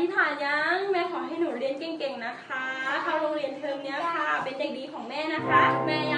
ที่ถ่ายยังแม่ขอให้หนู นะคะ เข้าโรงเรียนเทอมเนี้ยค่ะ เป็นเด็กดีของแม่นะคะ แม่ยัง